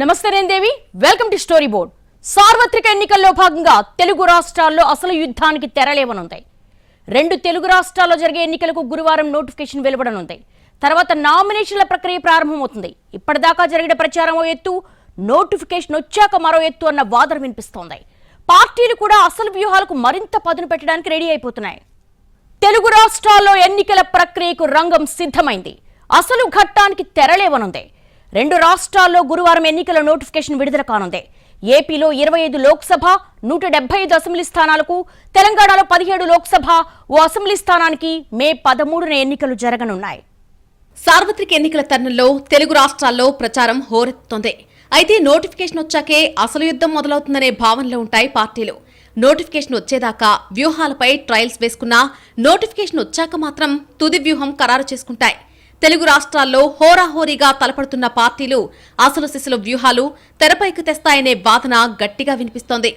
నమస్తే నేను Devi welcome to story board. సార్వత్రిక ఎన్నికల్లో భాగంగా తెలుగు రాష్ట్రాల్లో అసలు యుద్ధానికి తెరలేవనుంది. రెండు తెలుగు రాష్ట్రాల్లో జరిగే ఎన్నికలకు గురువారం నోటిఫికేషన్ వెలువడనుంది. తర్వాత నామినేషన్ల ప్రక్రియ ప్రారంభమవుతుంది. ఇప్పటిదాకా జరిగిన ప్రచారం ఎత్తు నోటిఫికేషన్ వచ్చాక మరో ఎత్తు అన్న వాదన వినిపిస్తోంది. పార్టీలు కూడా అసలు వ్యూహాలకు మరింత పదును పెట్టడానికి రెడీ అయిపోతున్నాయి. తెలుగు రాష్ట్రాల్లో ఎన్నికల ప్రక్రియకు రంగం సిద్ధమైంది. అసలు ఘట్టానికి తెరలేవనుంది. రెండు రాష్ట్రాల్లో గురువారం ఎన్నికల నోటిఫికేషన్ విడుదల కానుంది. ఏపీలో ఇరవై ఐదు లోక్సభ నూట డెబ్బై ఐదు అసెంబ్లీ స్థానాలకు తెలంగాణలో పదిహేడు లోక్సభ ఓ అసెంబ్లీ స్థానానికి మే పదమూడున ఎన్నికలు జరగనున్నాయి. సార్వత్రిక ఎన్నికల తరుణంలో తెలుగు రాష్ట్రాల్లో ప్రచారం హోరెత్తుతోంది. అయితే నోటిఫికేషన్ వచ్చాకే అసలు యుద్ధం మొదలవుతుందనే భావనలో ఉంటాయి పార్టీలు. నోటిఫికేషన్ వచ్చేదాకా వ్యూహాలపై ట్రయల్స్ వేసుకున్నా నోటిఫికేషన్ వచ్చాక మాత్రం తుది వ్యూహం ఖరారు చేసుకుంటాయి. తెలుగు రాష్ట్రాల్లో హోరాహోరీగా తలపడుతున్న పార్టీలు అసలు సిసలు వ్యూహాలు తెరపైకి తెస్తాయనే వాదన గట్టిగా వినిపిస్తోంది.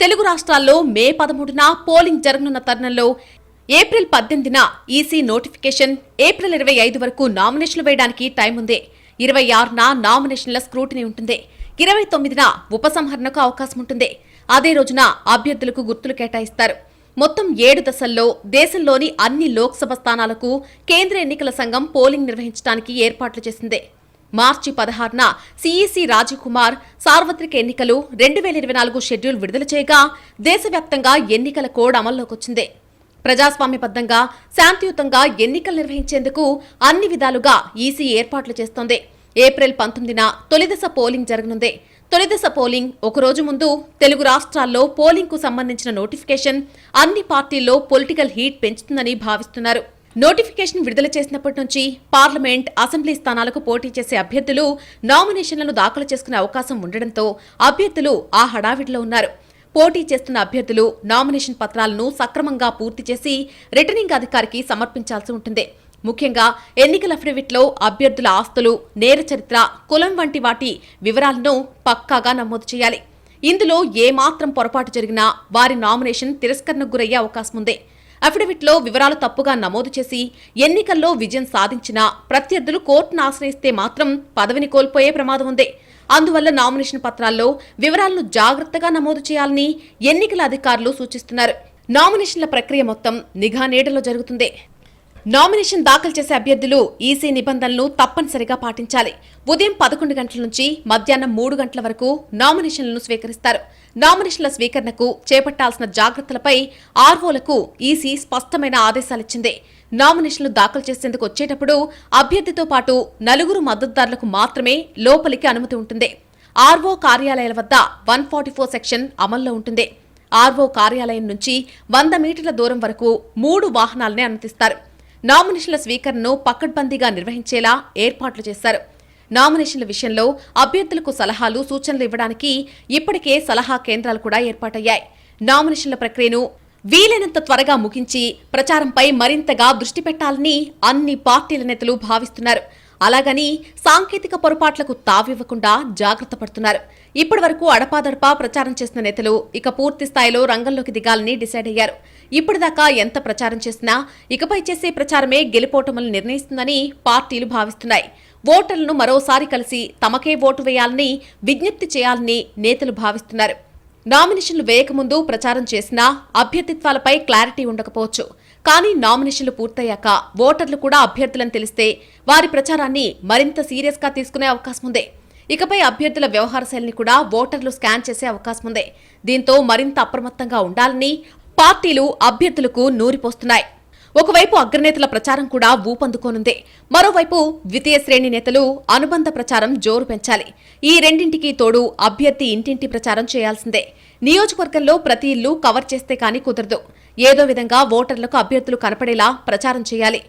తెలుగు రాష్ట్రాల్లో మే పదమూడున పోలింగ్ జరగనున్న తరుణంలో ఏప్రిల్ పద్దెనిమిదిన ఈసీ నోటిఫికేషన్ ఏప్రిల్ ఇరవై ఐదు వరకు నామినేషన్లు వేయడానికి టైం ఉంది. ఇరవై ఆరున నామినేషన్ల స్క్రూటినీ ఉంటుంది. ఇరవై తొమ్మిదిన ఉపసంహరణకు అవకాశం ఉంటుంది. అదే రోజున అభ్యర్థులకు గుర్తులు కేటాయిస్తారు. మొత్తం ఏడు దశల్లో దేశంలోని అన్ని లోక్సభ స్థానాలకు కేంద్ర ఎన్నికల సంఘం పోలింగ్ నిర్వహించడానికి ఏర్పాట్లు చేసింది. మార్చి పదహారున సీఈసీ రాజీవ్ కుమార్ సార్వత్రిక ఎన్నికలు రెండు వేల ఇరవై నాలుగు షెడ్యూల్ విడుదల చేయగా దేశవ్యాప్తంగా ఎన్నికల కోడ్ అమల్లోకొచ్చింది. ప్రజాస్వామ్యబద్ధంగా శాంతియుతంగా ఎన్నికలు నిర్వహించేందుకు అన్ని విధాలుగా ఈసీ ఏర్పాట్లు చేస్తోంది. ఏప్రిల్ పంతొమ్మిదిన తొలిదశ పోలింగ్ జరగనుంది. తొలిదశ పోలింగ్. ఒక రోజు ముందు తెలుగు రాష్ట్రాల్లో పోలింగ్కు సంబంధించిన నోటిఫికేషన్ అన్ని పార్టీల్లో పొలిటికల్ హీట్ పెంచుతుందని భావిస్తున్నారు. నోటిఫికేషన్ విడుదల చేసినప్పటి నుంచి పార్లమెంట్ అసెంబ్లీ స్థానాలకు పోటీ చేసే అభ్యర్థులు నామినేషన్లను దాఖలు చేసుకునే అవకాశం ఉండడంతో అభ్యర్థులు ఆ హడావిడిలో ఉన్నారు. పోటీ చేస్తున్న అభ్యర్థులు నామినేషన్ పత్రాలను సక్రమంగా పూర్తి చేసి రిటర్నింగ్ అధికారికి సమర్పించాల్సి ఉంటుంది. ముఖ్యంగా ఎన్నికల అఫిడవిట్లో అభ్యర్థుల ఆస్తులు నేర చరిత్ర కులం వంటి వాటి వివరాలను పక్కాగా నమోదు చేయాలి. ఇందులో ఏమాత్రం పొరపాటు జరిగినా వారి నామినేషన్ తిరస్కరణకు గురయ్యే అవకాశం ఉంది. అఫిడవిట్లో వివరాలు తప్పుగా నమోదు చేసి ఎన్నికల్లో విజయం సాధించినా ప్రత్యర్థులు కోర్టును ఆశ్రయిస్తే మాత్రం పదవిని కోల్పోయే ప్రమాదం ఉంది. అందువల్ల నామినేషన్ పత్రాల్లో వివరాలను జాగ్రత్తగా నమోదు చేయాలని ఎన్నికల అధికారులు సూచిస్తున్నారు. నామినేషన్ల ప్రక్రియ మొత్తం నిఘా నీడలో జరుగుతుంది. నామినేషన్ దాఖలు చేసే అభ్యర్థులు ఈసీ నిబంధనలు తప్పనిసరిగా పాటించాలి. ఉదయం పదకొండు గంటల నుంచి మధ్యాహ్నం మూడు గంటల వరకు నామినేషన్లను స్వీకరిస్తారు. నామినేషన్ల స్వీకరణకు చేపట్టాల్సిన జాగ్రత్తలపై ఆర్వోలకు ఈసీ స్పష్టమైన ఆదేశాలిచ్చింది. నామినేషన్లు దాఖలు చేసేందుకు వచ్చేటప్పుడు అభ్యర్థితో పాటు నలుగురు మద్దతుదారులకు మాత్రమే లోపలికి అనుమతి ఉంటుంది. ఆర్వో కార్యాలయాల వద్ద వన్ ఫార్టీ ఫోర్ సెక్షన్ అమల్లో ఉంటుంది. ఆర్వో కార్యాలయం నుంచి వంద మీటర్ల దూరం వరకు మూడు వాహనాలనే అనుమతిస్తారు. నామినేషన్ల స్వీకరణను పకడ్బందీగా నిర్వహించేలా ఏర్పాట్లు చేశారు. నామినేషన్ల విషయంలో అభ్యర్థులకు సలహాలు సూచనలు ఇవ్వడానికి ఇప్పటికే సలహా కేంద్రాలు కూడా ఏర్పాటయ్యాయి. నామినేషన్ల ప్రక్రియను వీలైనంత త్వరగా ముగించి ప్రచారంపై మరింతగా దృష్టి పెట్టాలని అన్ని పార్టీల నేతలు భావిస్తున్నారు. అలాగని సాంకేతిక పొరపాట్లకు తావివ్వకుండా జాగ్రత్త పడుతున్నారు. ఇప్పటి వరకు అడపాదడపా ప్రచారం చేసిన నేతలు ఇక పూర్తి స్థాయిలో రంగంలోకి దిగాలని డిసైడ్ అయ్యారు. ఇప్పటిదాకా ఎంత ప్రచారం చేసినా ఇకపై చేసే ప్రచారమే గెలుపోటములు నిర్ణయిస్తుందని పార్టీలు భావిస్తున్నాయి. ఓటర్లను మరోసారి కలిసి తమకే ఓటు వేయాలని విజ్ఞప్తి చేయాలని నేతలు భావిస్తున్నారు. నామినేషన్లు వేయకముందు ప్రచారం చేసినా అభ్యర్థిత్వాలపై క్లారిటీ ఉండకపోవచ్చు. కానీ నామినేషన్లు పూర్తయ్యాక ఓటర్లు కూడా అభ్యర్థులని తెలిస్తే వారి ప్రచారాన్ని మరింత సీరియస్గా తీసుకునే అవకాశం ఉంది. ఇకపై అభ్యర్థుల వ్యవహార శైలిని కూడా ఓటర్లు స్కాన్ చేసే అవకాశం ఉంది. దీంతో మరింత అప్రమత్తంగా ఉండాలని పార్టీలు అభ్యర్థులకు నూరిపోస్తున్నాయి. ఒకవైపు అగ్రనేతల ప్రచారం కూడా ఊపందుకోనుంది. మరోవైపు ద్వితీయ శ్రేణి నేతలు అనుబంధ ప్రచారం జోరు పెంచాలి. ఈ రెండింటికి తోడు అభ్యర్థి ఇంటింటి ప్రచారం చేయాల్సిందే. నియోజకవర్గంలో ప్రతి ఇల్లు కవర్ చేస్తే కానీ కుదరదు. ఏదో విధంగా ఓటర్లకు అభ్యర్థులు కనపడేలా ప్రచారం చేయాలి.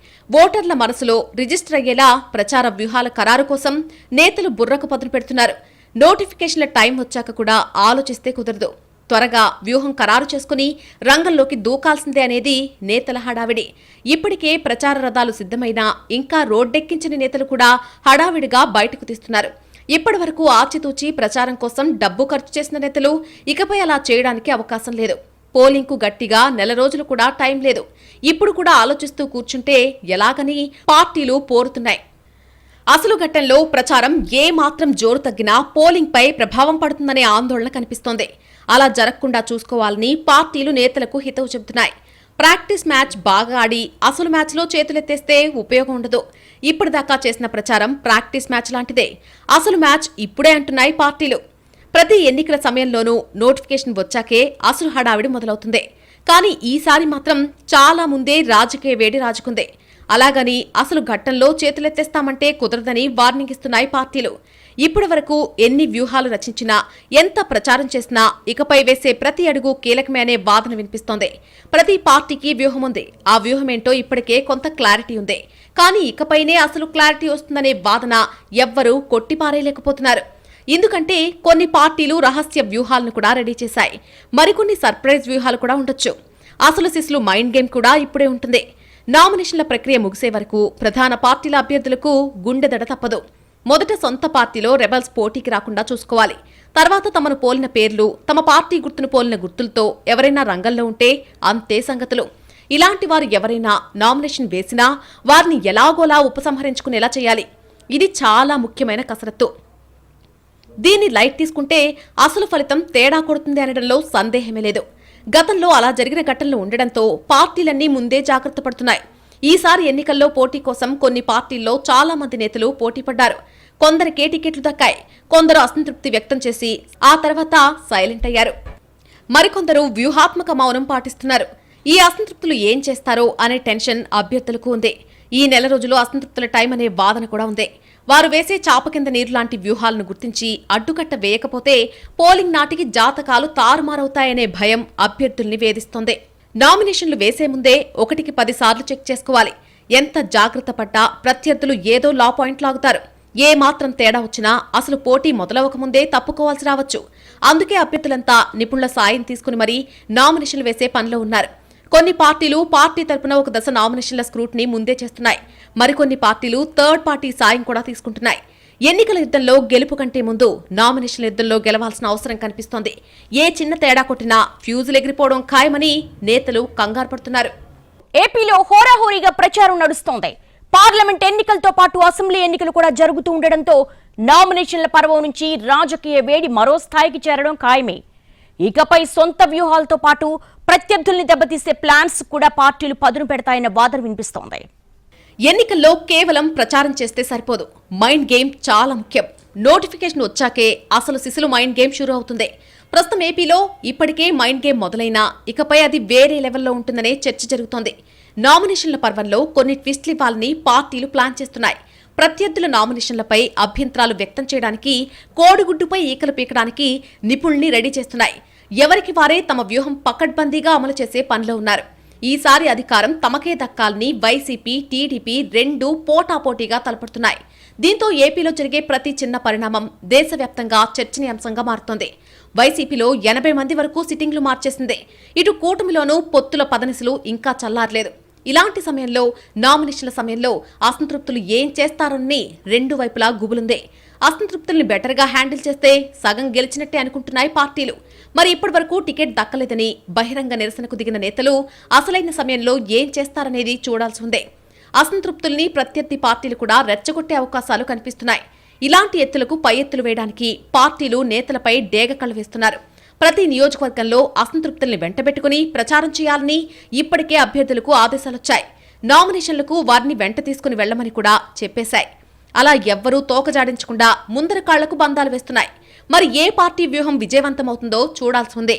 ఓటర్ల మనసులో రిజిస్టర్ అయ్యేలా ప్రచార వ్యూహాల ఖరారు కోసం నేతలు బుర్రకు పదులు పెడుతున్నారు. నోటిఫికేషన్ల టైం వచ్చాక కూడా ఆలోచిస్తే కుదరదు. త్వరగా వ్యూహం ఖరారు చేసుకుని రంగంలోకి దూకాల్సిందే అనేది నేతల హడావిడి. ఇప్పటికే ప్రచార రథాలు సిద్ధమైనా ఇంకా రోడ్డెక్కించిన నేతలు కూడా హడావిడిగా బయటకు తీస్తున్నారు. ఇప్పటి వరకు ఆచితూచి ప్రచారం కోసం డబ్బు ఖర్చు చేసిన నేతలు ఇకపై అలా చేయడానికి అవకాశం లేదు. పోలింగ్కు గట్టిగా నెల రోజులు కూడా టైం లేదు. ఇప్పుడు కూడా ఆలోచిస్తూ కూర్చుంటే ఎలాగని పార్టీలు పోరుతున్నాయి. అసలు ఘట్టంలో ప్రచారం ఏ మాత్రం జోరు తగ్గినా పోలింగ్ పై ప్రభావం పడుతుందనే ఆందోళన కనిపిస్తోంది. అలా జరగకుండా చూసుకోవాలని పార్టీలు నేతలకు హితవు చెబుతున్నాయి. ప్రాక్టీస్ మ్యాచ్ బాగా ఆడి అసలు మ్యాచ్లో చేతులెత్తేస్తే ఉపయోగం ఉండదు. ఇప్పటిదాకా చేసిన ప్రచారం ప్రాక్టీస్ మ్యాచ్ లాంటిదే. అసలు మ్యాచ్ ఇప్పుడే అంటున్నాయి పార్టీలు. ప్రతి ఎన్నికల సమయంలోనూ నోటిఫికేషన్ వచ్చాకే అసలు హడావిడి మొదలవుతుంది. కానీ ఈసారి మాత్రం చాలా ముందే రాజకీయ వేడి రాజుకుంది. అలాగని అసలు ఘట్టంలో చేతులెత్తేస్తామంటే కుదరదని వార్నింగ్ ఇస్తున్నాయి పార్టీలు. ఇప్పటి వరకు ఎన్ని వ్యూహాలు రచించినా ఎంత ప్రచారం చేసినా ఇకపై వేసే ప్రతి అడుగు కీలకమే అనే వాదన వినిపిస్తోంది. ప్రతి పార్టీకి వ్యూహం ఉంది. ఆ వ్యూహమేంటో ఇప్పటికే కొంత క్లారిటీ ఉంది. కానీ ఇకపైనే అసలు క్లారిటీ వస్తుందనే వాదన ఎవ్వరూ కొట్టిపారేయలేకపోతున్నారు. ఎందుకంటే కొన్ని పార్టీలు రహస్య వ్యూహాలను కూడా రెడీ చేశాయి. మరికొన్ని సర్ప్రైజ్ వ్యూహాలు కూడా ఉండొచ్చు. అసలు సిస్లు మైండ్ గేమ్ కూడా ఇప్పుడే ఉంటుంది. నామినేషన్ల ప్రక్రియ ముగిసే వరకు ప్రధాన పార్టీల అభ్యర్థులకు గుండెదడ తప్పదు. మొదట సొంత పార్టీలో రెబల్స్ పోటీకి రాకుండా చూసుకోవాలి. తర్వాత తమను పోలిన పేర్లు తమ పార్టీ గుర్తును పోలిన గుర్తులతో ఎవరైనా రంగంలో ఉంటే అంతే సంగతులు. ఇలాంటి వారు ఎవరైనా నామినేషన్ వేసినా వారిని ఎలాగోలా ఉపసంహరించుకునేలా చేయాలి. ఇది చాలా ముఖ్యమైన కసరత్తు. దీన్ని లైట్ తీసుకుంటే అసలు ఫలితం తేడా కొడుతుంది అనడంలో సందేహమే లేదు. గతంలో అలా జరిగిన ఘటనలు ఉండడంతో పార్టీలన్నీ ముందే జాగ్రత్త పడుతున్నాయి. ఈసారి ఎన్నికల్లో పోటీ కోసం కొన్ని పార్టీల్లో చాలా మంది నేతలు పోటీ పడ్డారు. కొందరికే టికెట్లు దక్కాయి. కొందరు అసంతృప్తి వ్యక్తం చేసి ఆ తర్వాత సైలెంట్ అయ్యారు. మరికొందరు వ్యూహాత్మక మౌనం పాటిస్తున్నారు. ఈ అసంతృప్తులు ఏం చేస్తారో అనే టెన్షన్ అభ్యర్థులకు ఉంది. ఈ నెల రోజులు అసంతృప్తుల టైం అనే వాదన కూడా ఉంది. వారు వేసే చాప కింద నీరు లాంటి వ్యూహాలను గుర్తించి అడ్డుకట్ట వేయకపోతే పోలింగ్ నాటికి జాతకాలు తారుమారవుతాయనే భయం అభ్యర్థుల్ని వేధిస్తోంది నామినేషన్లు వేసే ముందే ఒకటికి పదిసార్లు చెక్ చేసుకోవాలి. ఎంత జాగ్రత్త పడ్డా ప్రత్యర్థులు ఏదో లా పాయింట్ లాగుతారు. ఏ మాత్రం తేడా వచ్చినా అసలు పోటీ మొదలవకముందే తప్పుకోవాల్సి రావచ్చు. అందుకే అభ్యర్థులంతా నిపుణుల సాయం తీసుకుని మరీ నామినేషన్లు వేసే పనిలో ఉన్నారు. కొన్ని పార్టీలు పార్టీ తరపున ఒక దశ నామినేషన్ల స్క్రూట్ని ముందే చేస్తున్నాయి. మరికొన్ని పార్టీలు థర్డ్ పార్టీ సాయం కూడా తీసుకుంటున్నాయి. ఎన్నికల యుద్ధంలో గెలుపు కంటే ముందు నామినేషన్ల యుద్ధంలో గెలవాల్సిన అవసరం కనిపిస్తోంది. ఏ చిన్న తేడా కొట్టినా ఫ్యూజులు ఎగిరిపోవడం ఖాయమని నేతలు కంగారు పడుతున్నారు. ఏపీలో హోరాహోరీగా ప్రచారం నడుస్తోంది. పార్లమెంట్ ఎన్నికలతో పాటు అసెంబ్లీ ఎన్నికలు కూడా జరుగుతూ ఉండడంతో నామినేషన్ల పర్వం నుంచి రాజకీయ వేడి మరో స్థాయికి చేరడం ఖాయమే. ఇకపై సొంత వ్యూహాలతో పాటు ప్రత్యర్థుల్ని దెబ్బతీసే ప్లాన్స్ కూడా పార్టీలు పదును పెడతాయన్న వాదన వినిపిస్తోంది. ఎన్నికల్లో కేవలం ప్రచారం చేస్తే సరిపోదు. మైండ్ గేమ్ చాలా ముఖ్యం. నోటిఫికేషన్ వచ్చాకే అసలు సిసులు మైండ్ గేమ్ షురూ అవుతుంది. ప్రస్తుతం ఏపీలో ఇప్పటికే మైండ్ గేమ్ మొదలైనా ఇకపై అది వేరే లెవెల్లో ఉంటుందనే చర్చ జరుగుతోంది. నామినేషన్ల పర్వంలో కొన్ని ట్విస్ట్లు ఇవ్వాలని పార్టీలు ప్లాన్ చేస్తున్నాయి. ప్రత్యర్థుల నామినేషన్లపై అభ్యంతరాలు వ్యక్తం చేయడానికి కోడిగుడ్డుపై ఈకలు పీకడానికి నిపుణుల్ని రెడీ చేస్తున్నాయి. ఎవరికి వారే తమ వ్యూహం పకడ్బందీగా అమలు చేసే పనిలో ఉన్నారు. ఈసారి అధికారం తమకే దక్కాలని వైసీపీ టీడీపీ రెండు పోటాపోటీగా తలపడుతున్నాయి. దీంతో ఏపీలో జరిగే ప్రతి చిన్న పరిణామం దేశవ్యాప్తంగా చర్చనీయాంశంగా మారుతోంది. వైసీపీలో ఎనభై మంది వరకు సిట్టింగ్లు మార్చేసింది. ఇటు కూటమిలోనూ పొత్తుల పదనిసలు ఇంకా చల్లారలేదు. ఇలాంటి సమయంలో నామినేషన్ల సమయంలో అసంతృప్తులు ఏం చేస్తారని రెండు వైపులా గుబులుందే. అసంతృప్తుల్ని బెటర్గా హ్యాండిల్ చేస్తే సగం గెలిచినట్టే అనుకుంటున్నాయి పార్టీలు. మరి ఇప్పటి వరకు టికెట్ దక్కలేదని బహిరంగ నిరసనకు దిగిన నేతలు అసలైన సమయంలో ఏం చేస్తారనేది చూడాల్సి ఉంది. అసంతృప్తుల్ని ప్రత్యర్థి పార్టీలు కూడా రెచ్చగొట్టే అవకాశాలు కనిపిస్తున్నాయి. ఇలాంటి ఎత్తులకు పై ఎత్తులు వేయడానికి పార్టీలు నేతలపై డేగ కళ్ళు వేస్తున్నారు. ప్రతి నియోజకవర్గంలో అసంతృప్తుల్ని వెంటబెట్టుకుని ప్రచారం చేయాలని ఇప్పటికే అభ్యర్థులకు ఆదేశాలొచ్చాయి. నామినేషన్లకు వారిని వెంట తీసుకుని వెళ్ళమని కూడా చెప్పేశాయి. అలా ఎవ్వరూ తోకజాడించకుండా ముందర కాళ్ళకు బంధాలు వేస్తున్నాయి. మరి ఏ పార్టీ వ్యూహం విజయవంతమవుతుందో చూడాల్సి ఉంది.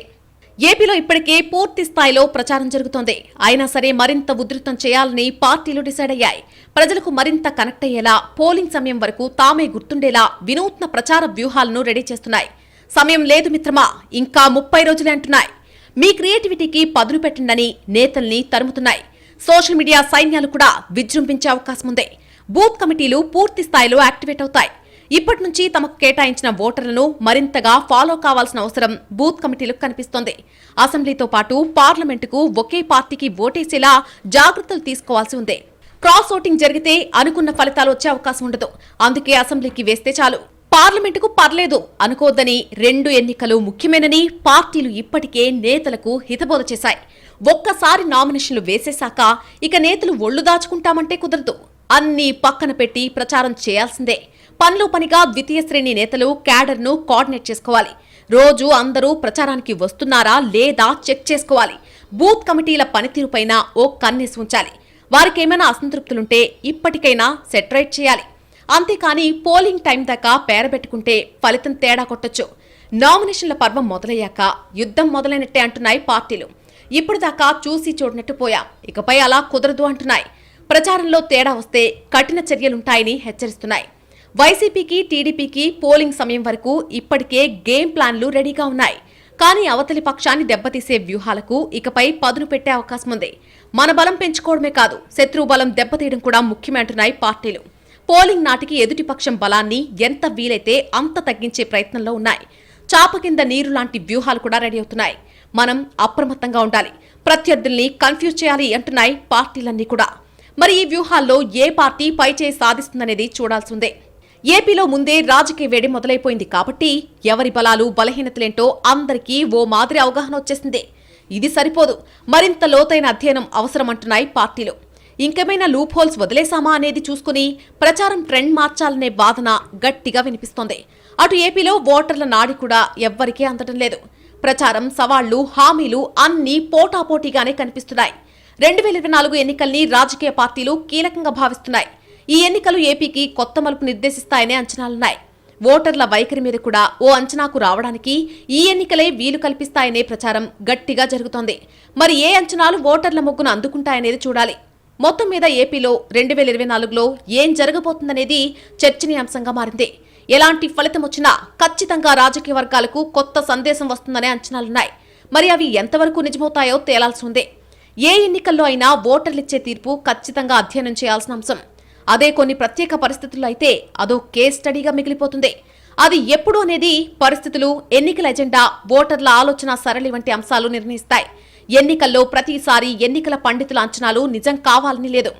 ఏపీలో ఇప్పటికే పూర్తి స్థాయిలో ప్రచారం జరుగుతోంది. అయినా సరే మరింత ఉధృతం చేయాలని పార్టీలు డిసైడ్ అయ్యాయి. ప్రజలకు మరింత కనెక్ట్ అయ్యేలా పోలింగ్ సమయం వరకు తామే గుర్తుండేలా వినూత్న ప్రచార వ్యూహాలను రెడీ చేస్తున్నాయి. సమయం లేదు మిత్రమా ఇంకా ముప్పై రోజులే అంటున్నాయి. మీ క్రియేటివిటీకి పదులు పెట్టండని నేతల్ని తరుముతున్నాయి. సోషల్ మీడియా సైన్యాలు కూడా విజృంభించే అవకాశం ఉంది. బూత్ కమిటీలు పూర్తి స్థాయిలో యాక్టివేట్ అవుతాయి. ఇప్పటి నుంచి తమకు కేటాయించిన ఓటర్లను మరింతగా ఫాలో కావాల్సిన అవసరం బూత్ కమిటీలకు కనిపిస్తోంది. అసెంబ్లీతో పాటు పార్లమెంటుకు ఒకే పార్టీకి ఓటేసేలా జాగ్రత్తలు తీసుకోవాల్సి ఉంది. క్రాస్ ఓటింగ్ జరిగితే అనుకున్న ఫలితాలు వచ్చే అవకాశం ఉండదు. అందుకే అసెంబ్లీకి వేస్తే చాలు. పార్లమెంటుకు పర్లేదు అనుకోవద్దని రెండు ఎన్నికలు ముఖ్యమేనని పార్టీలు ఇప్పటికే నేతలకు హితబోధ చేశాయి. ఒక్కసారి నామినేషన్లు వేసేశాక ఇక నేతలు ఒళ్ళు దాచుకుంటామంటే కుదరదు. అన్నీ పక్కన పెట్టి ప్రచారం చేయాల్సిందే. పనిలో పనిగా ద్వితీయ శ్రేణి నేతలు క్యాడర్ను కోఆర్డినేట్ చేసుకోవాలి. రోజు అందరూ ప్రచారానికి వస్తున్నారా లేదా చెక్ చేసుకోవాలి. బూత్ కమిటీల పనితీరుపైన ఓ కన్నేసి ఉంచాలి. వారికేమైనా అసంతృప్తులుంటే ఇప్పటికైనా సెటరైట్ చేయాలి. అంతేకాని పోలింగ్ టైం దాకా పేరబెట్టుకుంటే ఫలితం తేడా కొట్టొచ్చు. నామినేషన్ల పర్వం మొదలయ్యాక యుద్ధం మొదలైనట్టే అంటున్నాయి పార్టీలు. ఇప్పుడు దాకా చూసి చూడనట్టు పోయా ఇకపై అలా కుదరదు అంటున్నాయి. ప్రచారంలో తేడా వస్తే కఠిన చర్యలుంటాయని హెచ్చరిస్తున్నాయి. వైసీపీకి టీడీపీకి పోలింగ్ సమయం వరకు ఇప్పటికే గేమ్ ప్లాన్లు రెడీగా ఉన్నాయి. కానీ అవతలి పక్షాన్ని దెబ్బతీసే వ్యూహాలకు ఇకపై పదును పెట్టే అవకాశం ఉంది. మన బలం పెంచుకోవడమే కాదు శత్రువు బలం దెబ్బతీయడం కూడా ముఖ్యమే అంటున్నాయి పార్టీలు. పోలింగ్ నాటికి ఎదుటి పక్షం బలాన్ని ఎంత వీలైతే అంత తగ్గించే ప్రయత్నంలో ఉన్నాయి. చాప కింద నీరు లాంటి వ్యూహాలు కూడా రెడీ అవుతున్నాయి. మనం అప్రమత్తంగా ఉండాలి. ప్రత్యర్థుల్ని కన్ఫ్యూజ్ చేయాలి అంటున్నాయి పార్టీలన్నీ కూడా. మరి ఈ వ్యూహాల్లో ఏ పార్టీ పైచే సాధిస్తుందనేది చూడాల్సిందే. ఏపీలో ముందే రాజకీయ వేడి మొదలైపోయింది కాబట్టి ఎవరి బలాలు బలహీనతలేంటో అందరికీ ఓ మాదిరి అవగాహన వచ్చేసింది. ఇది సరిపోదు. మరింత లోతైన అధ్యయనం అవసరమంటున్నాయి పార్టీలు. ఇంకేమైనా లూప్ హోల్స్ వదిలేశామా అనేది చూసుకుని ప్రచారం ట్రెండ్ మార్చాలనే వాదన గట్టిగా వినిపిస్తోంది. అటు ఏపీలో ఓటర్ల నాడి కూడా ఎవ్వరికీ అందడం లేదు. ప్రచారం సవాళ్ళు హామీలు అన్నీ పోటాపోటీగానే కనిపిస్తున్నాయి. రెండు వేల ఇరవై నాలుగు ఎన్నికల్ని రాజకీయ పార్టీలు కీలకంగా భావిస్తున్నాయి. ఈ ఎన్నికలు ఏపీకి కొత్త మలుపు నిర్దేశిస్తాయనే అంచనాలున్నాయి. ఓటర్ల వైఖరి మీద కూడా ఓ అంచనాకు రావడానికి ఈ ఎన్నికలే వీలు కల్పిస్తాయనే ప్రచారం గట్టిగా జరుగుతోంది. మరి ఏ అంచనాలు ఓటర్ల మొగ్గును అందుకుంటాయనేది చూడాలి. మొత్తం మీద ఏపీలో రెండు వేల ఇరవై నాలుగులో ఏం జరగబోతుందనేది చర్చనీయాంశంగా మారింది. ఎలాంటి ఫలితం వచ్చినా ఖచ్చితంగా రాజకీయ వర్గాలకు కొత్త సందేశం వస్తుందనే అంచనాలున్నాయి. మరి అవి ఎంతవరకు నిజమవుతాయో తేలాల్సి ఉంది. ఏ ఎన్నికల్లో అయినా ఓటర్లిచ్చే తీర్పు ఖచ్చితంగా అధ్యయనం చేయాల్సిన అంశం. అదే కొన్ని ప్రత్యేక పరిస్థితుల్లో అయితే అదో కేస్ స్టడీగా మిగిలిపోతుంది. అది ఎప్పుడు అనేది పరిస్థితులు ఎన్నికల ఎజెండా ఓటర్ల ఆలోచన సరళి వంటి అంశాలు నిర్ణయిస్తాయి. ఎన్నికల్లో ప్రతిసారి ఎన్నికల పండితుల అంచనాలు నిజం కావాలని లేదు.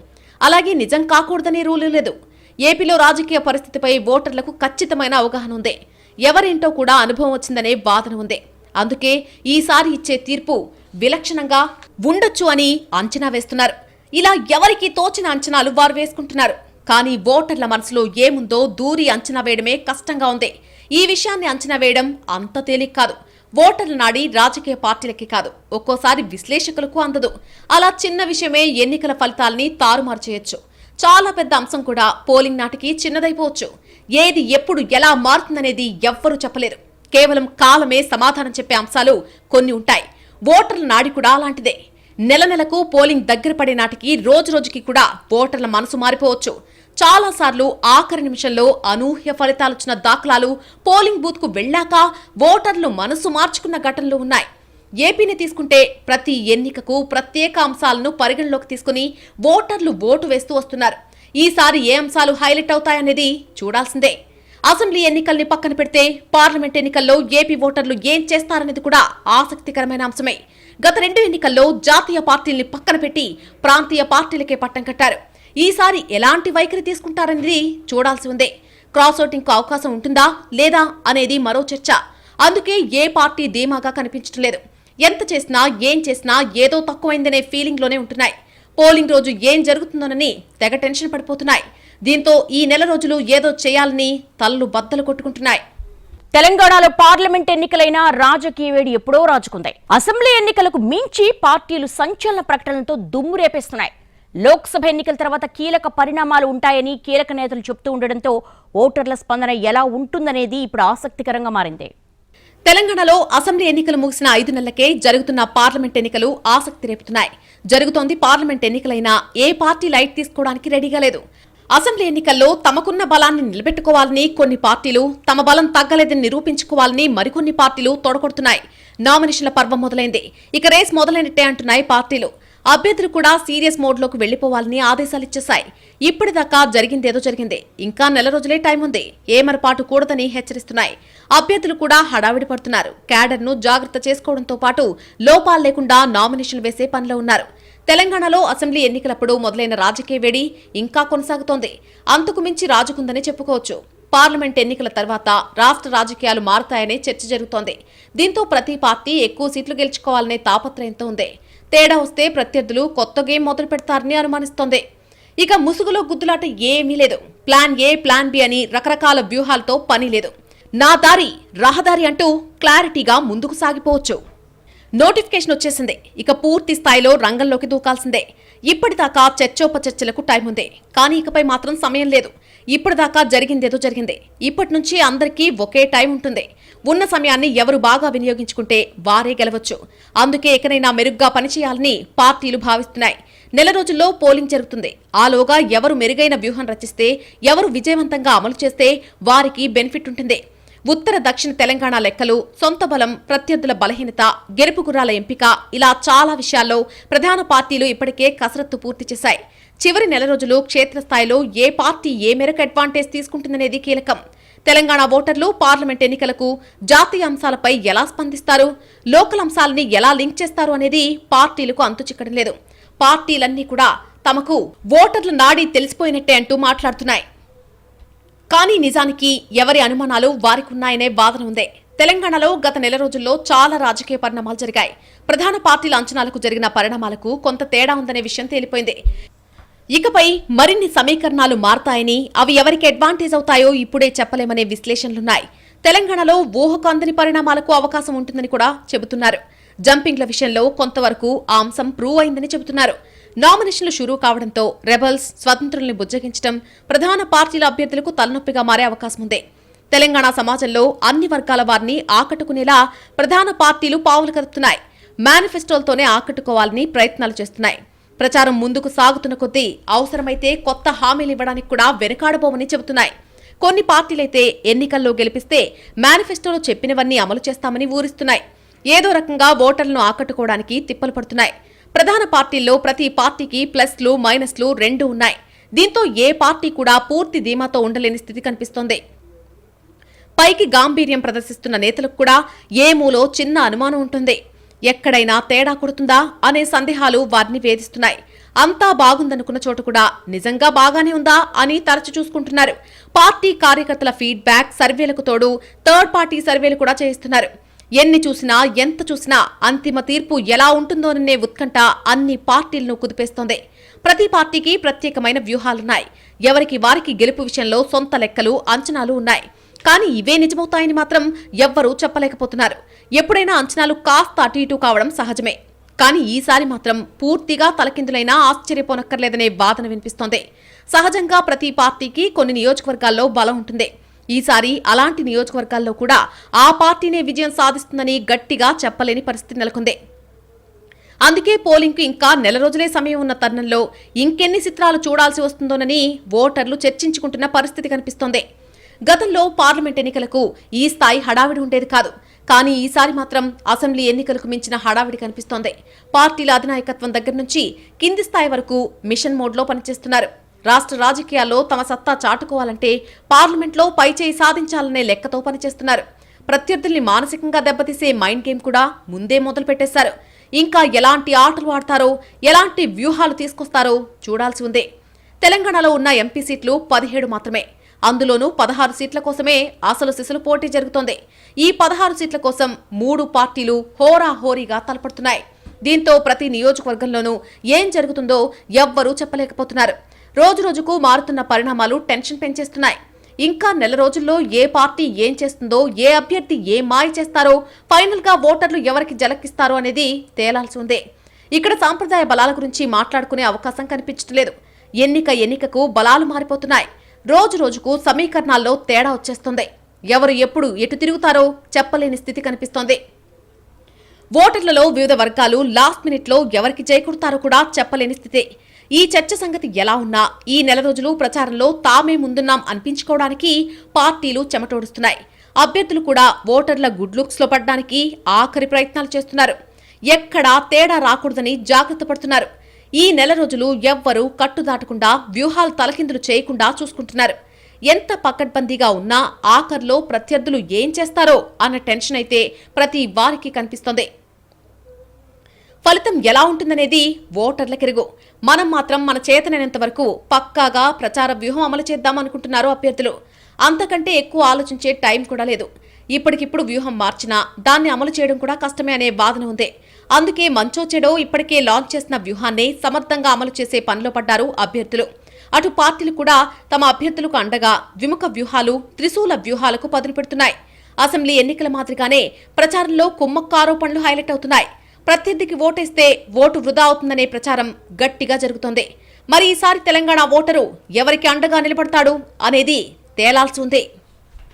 అలాగే నిజం కాకూడదనే రూలు లేదు. ఏపీలో రాజకీయ పరిస్థితిపై ఓటర్లకు ఖచ్చితమైన అవగాహన ఉంది. ఎవరేంటో కూడా అనుభవం వచ్చిందనే వాదన ఉంది. అందుకే ఈసారి ఇచ్చే తీర్పు విలక్షణంగా ఉండొచ్చు అని అంచనా వేస్తున్నారు. ఇలా ఎవరికి తోచిన అంచనాలు వారు వేసుకుంటున్నారు. కానీ ఓటర్ల మనసులో ఏముందో దూరి అంచనా వేయడమే కష్టంగా ఉంది. ఈ విషయాన్ని అంచనా వేయడం అంత తేలిక కాదు. ఓటర్ల నాడి రాజకీయ పార్టీలకి కాదు. ఒక్కోసారి విశ్లేషకులకు అందదు. అలా చిన్న విషయమే ఎన్నికల ఫలితాల్ని తారుమారు చేయొచ్చు చాలా పెద్ద అంశం కూడా పోలింగ్ నాటికి చిన్నదైపోవచ్చు. ఏది ఎప్పుడు ఎలా మారుతుందనేది ఎవ్వరూ చెప్పలేరు. కేవలం కాలమే సమాధానం చెప్పే అంశాలు కొన్ని ఉంటాయి. ఓటర్ల నాడి కూడా అలాంటిదే. నెల నెలకు పోలింగ్ దగ్గర పడే నాటికి రోజు రోజుకి కూడా ఓటర్ల మనసు మారిపోవచ్చు. చాలాసార్లు ఆఖరి నిమిషంలో అనూహ్య ఫలితాలొచ్చిన దాఖలాలు పోలింగ్ బూత్కు వెళ్ళాక వెళ్ళాక ఓటర్లు మనసు మార్చుకున్న ఘటనలు ఉన్నాయి. ఏపీని తీసుకుంటే ప్రతి ఎన్నికకు ప్రత్యేక అంశాలను పరిగణలోకి తీసుకుని ఓటర్లు ఓటు వేస్తూ వస్తున్నారు. ఈసారి ఏ అంశాలు హైలైట్ అవుతాయనేది చూడాల్సిందే. అసెంబ్లీ ఎన్నికల్ని పక్కన పెడితే పార్లమెంట్ ఎన్నికల్లో ఏపీ ఓటర్లు ఏం చేస్తారనేది కూడా ఆసక్తికరమైన అంశమే. గత రెండు ఎన్నికల్లో జాతీయ పార్టీల్ని పక్కన పెట్టి ప్రాంతీయ పార్టీలకే పట్టం కట్టారు. ఈసారి ఎలాంటి వైఖరి తీసుకుంటారనేది చూడాల్సి ఉంది. క్రాస్ ఓటింగ్కు అవకాశం ఉంటుందా లేదా అనేది మరో చర్చ. అందుకే ఏ పార్టీ ధీమాగా కనిపించడం లేదు. ఎంత చేసినా ఏం చేసినా ఏదో తక్కువైందనే ఫీలింగ్లోనే ఉంటున్నాయి. పోలింగ్ రోజు ఏం జరుగుతుందోనని తెగ టెన్షన్ పడిపోతున్నాయి. దీంతో ఈ నెల రోజులు ఏదో చేయాలని తలలు బద్దలు కొట్టుకుంటున్నాయి. తెలంగాణలో పార్లమెంట్ ఎన్నికలైన రాజకీయ వేడి ఎప్పుడో రాజుకుంది. అసెంబ్లీ ఎన్నికలకు మించి పార్టీలు సంచలన ప్రకటనలతో దుమ్ము రేపేస్తున్నాయి. లోక్సభ ఎన్నికల తర్వాత కీలక పరిణామాలు ఉంటాయని కీలక నేతలు చెప్తూ ఉండడంతో ఓటర్ల స్పందన ఎలా ఉంటుందనేది ఇప్పుడు ఆసక్తికరంగా మారింది. తెలంగాణలో అసెంబ్లీ ఎన్నికలు ముగిసిన ఐదు నెలలకే జరుగుతున్న పార్లమెంట్ ఎన్నికలు ఆసక్తి రేపుతున్నాయి. జరుగుతోంది పార్లమెంట్ ఎన్నికలైనా ఏ పార్టీ లైట్ తీసుకోవడానికి రెడీగా లేదు. అసెంబ్లీ ఎన్నికల్లో తమకున్న బలాన్ని నిలబెట్టుకోవాలని కొన్ని పార్టీలు తమ బలం తగ్గలేదని నిరూపించుకోవాలని మరికొన్ని పార్టీలు తొడగొడుతున్నాయి నామినేషన్ల పర్వం మొదలైంది. ఇక రేస్ మొదలైనట్టే అంటున్నాయి పార్టీలు. అభ్యర్థులు కూడా సీరియస్ మోడ్లోకి వెళ్ళిపోవాలని ఆదేశాలు ఇచ్చేశాయి. ఇప్పటిదాకా జరిగిందేదో జరిగింది. ఇంకా నెల రోజులే టైం ఉంది. ఏమరపాటు కూడదని హెచ్చరిస్తున్నాయి. అభ్యర్థులు కూడా హడావిడి పడుతున్నారు. క్యాడర్ను జాగ్రత్త చేసుకోవడంతో పాటు లోపాలు లేకుండా నామినేషన్లు వేసే పనిలో ఉన్నారు. తెలంగాణలో అసెంబ్లీ ఎన్నికలప్పుడు మొదలైన రాజకీయ వేడి ఇంకా కొనసాగుతోంది. అంతకు మించి రాజుకుందని చెప్పుకోవచ్చు. పార్లమెంట్ ఎన్నికల తర్వాత రాష్ట్ర రాజకీయాలు మారుతాయనే చర్చ జరుగుతోంది. దీంతో ప్రతి పార్టీ ఎక్కువ సీట్లు గెలుచుకోవాలనే తాపత్రయంతో ఉంది. తేడా వస్తే ప్రత్యర్థులు కొత్త గేమ్ మొదలు పెడతారని అనుమానిస్తోంది. ఇక ముసుగులో గుద్దులాట ఏమీ లేదు. ప్లాన్ ఏ ప్లాన్ బి అని రకరకాల వ్యూహాలతో పని లేదు. నా దారి రహదారి అంటూ క్లారిటీగా ముందుకు సాగిపోవచ్చు. నోటిఫికేషన్ వచ్చేసింది. ఇక పూర్తి స్థాయిలో రంగంలోకి దూకాల్సిందే. ఇప్పటిదాకా చర్చోపచర్చలకు టైం ఉంది. కానీ ఇకపై మాత్రం సమయం లేదు. ఇప్పటిదాకా జరిగిందేదో జరిగింది. ఇప్పటి నుంచి అందరికీ ఒకే టైం ఉంటుంది. ఉన్న సమయాన్ని ఎవరు బాగా వినియోగించుకుంటే వారే గెలవచ్చు. అందుకే ఎక్కడైనా మెరుగ్గా పనిచేయాలని పార్టీలు భావిస్తున్నాయి. నెల రోజుల్లో పోలింగ్ జరుగుతుంది. ఆలోగా ఎవరు మెరుగైన వ్యూహం రచిస్తే ఎవరు విజయవంతంగా అమలు చేస్తే వారికి బెనిఫిట్ ఉంటుంది. ఉత్తర దక్షిణ తెలంగాణ లెక్కలు సొంత బలం ప్రత్యర్థుల బలహీనత గెలుపు గుర్రాల ఎంపిక ఇలా చాలా విషయాల్లో ప్రధాన పార్టీలు ఇప్పటికే కసరత్తు పూర్తి చేశాయి. చివరి నెల రోజులు క్షేత్రస్థాయిలో ఏ పార్టీ ఏ మేరకు అడ్వాంటేజ్ తీసుకుంటుందనేది కీలకం. తెలంగాణ ఓటర్లు పార్లమెంట్ ఎన్నికలకు జాతీయ అంశాలపై ఎలా స్పందిస్తారు లోకల్ అంశాలని ఎలా లింక్ చేస్తారు అనేది పార్టీలకు అంతు చిక్కడం లేదు. పార్టీలన్నీ కూడా తమకు ఓటర్ల నాడి తెలిసిపోయినట్టే అంటూ మాట్లాడుతున్నాయి. కానీ నిజానికి ఎవరి అనుమానాలు వారికున్నాయనే వాదన ఉందే. తెలంగాణలో గత నెల రోజుల్లో చాలా రాజకీయ పరిణామాలు జరిగాయి. ప్రధాన పార్టీల అంచనాలకు జరిగిన పరిణామాలకు కొంత తేడా ఉందనే విషయం తేలిపోయింది. ఇకపై మరిన్ని సమీకరణాలు మారతాయని అవి ఎవరికి అడ్వాంటేజ్ అవుతాయో ఇప్పుడే చెప్పలేమనే విశ్లేషణలున్నాయి. తెలంగాణలో ఊహకు పరిణామాలకు అవకాశం ఉంటుందని కూడా చెబుతున్నారు. జంపింగ్ల విషయంలో కొంతవరకు ఆ అంశం ప్రూవ్ అయిందని చెబుతున్నారు. నామినేషన్లు షురూ కావడంతో రెబల్స్ స్వతంత్రుల్ని బుజ్జగించడం ప్రధాన పార్టీల అభ్యర్థులకు తలనొప్పిగా మారే అవకాశం ఉంది. తెలంగాణ సమాజంలో అన్ని వర్గాల వారిని ఆకట్టుకునేలా ప్రధాన పార్టీలు పావులు కదుపుతున్నాయి. మేనిఫెస్టోలతోనే ఆకట్టుకోవాలని ప్రయత్నాలు చేస్తున్నాయి. ప్రచారం ముందుకు సాగుతున్న కొద్దీ అవసరమైతే కొత్త హామీలు ఇవ్వడానికి కూడా వెనుకాడబోమని చెబుతున్నాయి. కొన్ని పార్టీలైతే ఎన్నికల్లో గెలిపిస్తే మేనిఫెస్టోలో చెప్పినవన్నీ అమలు చేస్తామని ఊరిస్తున్నాయి. ఏదో రకంగా ఓటర్లను ఆకట్టుకోవడానికి తిప్పలు పడుతున్నాయి. ప్రధాన పార్టీల్లో ప్రతి పార్టీకి ప్లస్లు మైనస్లు రెండు ఉన్నాయి. దీంతో ఏ పార్టీ కూడా పూర్తి ధీమాతో ఉండలేని స్థితి కనిపిస్తోంది. పైకి గాంభీర్యం ప్రదర్శిస్తున్న నేతలకు కూడా ఏ మూలో చిన్న అనుమానం ఉంటుంది. ఎక్కడైనా తేడా కొడుతుందా అనే సందేహాలు వారిని వేధిస్తున్నాయి. అంతా బాగుందనుకున్న చోట కూడా నిజంగా బాగానే ఉందా అని తరచు చూసుకుంటున్నారు. పార్టీ కార్యకర్తల ఫీడ్బ్యాక్ సర్వేలకు తోడు థర్డ్ పార్టీ సర్వేలు కూడా చేయిస్తున్నారు. ఎన్ని చూసినా ఎంత చూసినా అంతిమ తీర్పు ఎలా ఉంటుందోననే ఉత్కంఠ అన్ని పార్టీలను కుదిపేస్తోంది. ప్రతి పార్టీకి ప్రత్యేకమైన వ్యూహాలున్నాయి. ఎవరికి వారికి గెలుపు విషయంలో సొంత లెక్కలు అంచనాలు ఉన్నాయి. కానీ ఇవే నిజమవుతాయని మాత్రం ఎవ్వరూ చెప్పలేకపోతున్నారు. ఎప్పుడైనా అంచనాలు కాస్త అటు ఇటు కావడం సహజమే. కానీ ఈసారి మాత్రం పూర్తిగా తలకిందులైనా ఆశ్చర్యపోనక్కర్లేదనే వాదన వినిపిస్తోంది. సహజంగా ప్రతి పార్టీకి కొన్ని నియోజకవర్గాల్లో బలం ఉంటుంది. ఈసారి అలాంటి నియోజకవర్గాల్లో కూడా ఆ పార్టీనే విజయం సాధిస్తుందని గట్టిగా చెప్పలేని పరిస్థితి నెలకొంది. అందుకే పోలింగ్కు ఇంకా నెల రోజులే సమయం ఉన్న తరుణంలో ఇంకెన్ని చిత్రాలు చూడాల్సి వస్తుందోనని ఓటర్లు చర్చించుకుంటున్న పరిస్థితి కనిపిస్తోంది. గతంలో పార్లమెంట్ ఎన్నికలకు ఈ స్థాయి హడావిడి ఉండేది కాదు. కానీ ఈసారి మాత్రం అసెంబ్లీ ఎన్నికలకు మించిన హడావిడి కనిపిస్తోంది. పార్టీల అధినాయకత్వం దగ్గర నుంచి కింది స్థాయి వరకు మిషన్ మోడ్లో పనిచేస్తున్నారు. రాష్ట్ర రాజకీయాల్లో తమ సత్తా చాటుకోవాలంటే పార్లమెంట్లో పైచేయి సాధించాలనే లెక్కతో పనిచేస్తున్నారు. ప్రత్యర్థుల్ని మానసికంగా దెబ్బతీసే మైండ్ గేమ్ కూడా ముందే మొదలు పెట్టేశారు ఇంకా ఎలాంటి ఆటలు ఆడతారో ఎలాంటి వ్యూహాలు తీసుకొస్తారో చూడాల్సి ఉంది. తెలంగాణలో ఉన్న ఎంపీ సీట్లు పదిహేడు మాత్రమే. అందులోనూ పదహారు సీట్ల కోసమే అసలు సిసలు పోటీ జరుగుతోంది. ఈ పదహారు సీట్ల కోసం మూడు పార్టీలు హోరాహోరీగా తలపడుతున్నాయి. దీంతో ప్రతి నియోజకవర్గంలోనూ ఏం జరుగుతుందో ఎవ్వరూ చెప్పలేకపోతున్నారు. రోజు రోజుకు మారుతున్న పరిణామాలు టెన్షన్ పెంచేస్తున్నాయి. ఇంకా నెల రోజుల్లో ఏ పార్టీ ఏం చేస్తుందో ఏ అభ్యర్థి ఏ మాయ చేస్తారో ఫైనల్గా ఓటర్లు ఎవరికి జలకిస్తారో అనేది తేలాల్సి ఉంది. ఇక్కడ సాంప్రదాయ బలాల గురించి మాట్లాడుకునే అవకాశం కనిపించట్లేదు. ఎన్నిక ఎన్నికకు బలాలు మారిపోతున్నాయి. రోజు రోజుకు సమీకరణాల్లో తేడా వచ్చేస్తుంది. ఎవరు ఎప్పుడు ఎటు తిరుగుతారో చెప్పలేని స్థితి కనిపిస్తోంది. ఓటర్లలో వివిధ వర్గాలు లాస్ట్ మినిట్లో ఎవరికి చేకూరుతారో కూడా చెప్పలేని స్థితి. ఈ చర్చ సంగతి ఎలా ఉన్నా ఈ నెల రోజులు ప్రచారంలో తామే ముందున్నాం అనిపించుకోవడానికి పార్టీలు చెమటోడుస్తున్నాయి. అభ్యర్థులు కూడా ఓటర్ల గుడ్ లుక్స్లో పడడానికి ఆఖరి ప్రయత్నాలు చేస్తున్నారు. ఎక్కడా తేడా రాకూడదని జాగ్రత్త పడుతున్నారు. ఈ నెల రోజులు ఎవ్వరూ కట్టుదాటకుండా వ్యూహాలు తలకిందులు చేయకుండా చూసుకుంటున్నారు. ఎంత పకడ్బందీగా ఉన్నా ఆఖర్లో ప్రత్యర్థులు ఏం చేస్తారో అన్న టెన్షన్ అయితే ప్రతి వారికి కనిపిస్తోంది. ఫలితం ఎలా ఉంటుందనేది ఓటర్లకెరుగు. మనం మాత్రం మన చేతనైనంత వరకు పక్కాగా ప్రచార వ్యూహం అమలు చేద్దాం అనుకుంటున్నారు అభ్యర్థులు. అంతకంటే ఎక్కువ ఆలోచించే టైం కూడా లేదు. ఇప్పటికిప్పుడు వ్యూహం మార్చినా దాన్ని అమలు చేయడం కూడా కష్టమే అనే వాదన ఉంది. అందుకే మంచో చెడో ఇప్పటికే లాంచ్ చేసిన వ్యూహాన్ని సమర్థంగా అమలు చేసే పనిలో పడ్డారు అభ్యర్థులు. అటు పార్టీలు కూడా తమ అభ్యర్థులకు అండగా విముఖ వ్యూహాలు త్రిశూల వ్యూహాలకు పదులు పెడుతున్నాయి. అసెంబ్లీ ఎన్నికల మాదిరిగానే ప్రచారంలో కుమ్మక్క ఆరోపణలు హైలైట్ అవుతున్నాయి. ప్రత్యర్థికి ఓటేస్తే ఓటు వృధా అవుతుందనే ప్రచారం గట్టిగా జరుగుతోంది. మరి ఈసారి తెలంగాణ ఓటరు ఎవరికి అండగా నిలబడతాడు అనేది తేలాల్సి ఉంది.